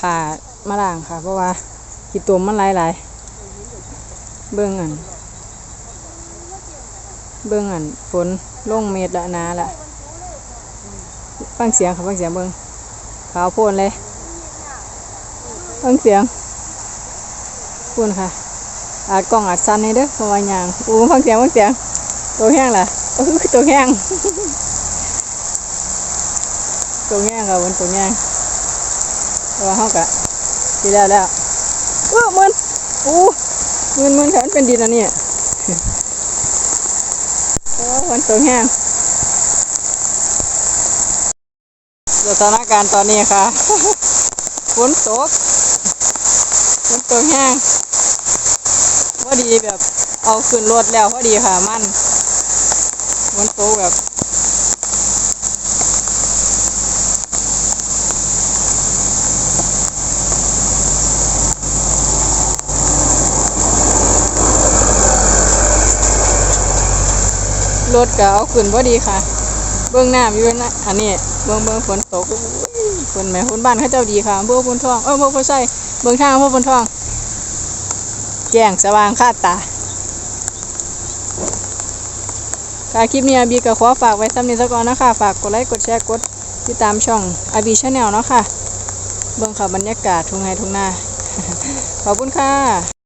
ผ่ามาล่างค่ะ เพราะว่าขี้ตุ่มมันหลายๆเบิ่งอัน เบิ่งอันฝนล่งเม็ดละนาละฟังเสียงค่ะฟังเสียงเบิ่งขาวโพลนเลยฟังเสียงพูนค่ะอาจกล้องอาจสั่นให้เด้อเพราะว่าหยางอู้ฟังเสียงฟังเสียงตัวแห้งล่ะโอ้ตัวแห้งตัวแห้งค่ะมันตัวแห้ง ว่าเฮากะดีแล้วแล้วเออมันอู้มันมันค่ะมันเป็นดินอันนี้โอ้มันตัวแห้งสถานการณ์ตอนนี้ค่ะฝนตกฝนตกแห้งพอดีแบบเอาขึ้นรถแล้วพอดีค่ะมันฝนตกแบบ รถก็เอาขึ้นพอดีค่ะ เบื้องหน้าอยู่นะอันนี้เบื้องเบื้องฝนตกฝนแม่ฝนบ้านเขาเจ้าดีค่ะเบื้องฝนทองเออเบื้องฝนใส่เบื้องทางเบื้องฝนทอง แจ้งสว่างคาดตาค่ะคลิปนี้อาบีก็ขอฝากไว้ซ้ำนี้ซะก่อนนะคะฝากกดไลค์กดแชร์กดติดตามช่องอาบีชาแนลเนาะค่ะ เบื้องค่ะบรรยากาศทุ่งไร่ทุ่งนาขอบคุณค่ะ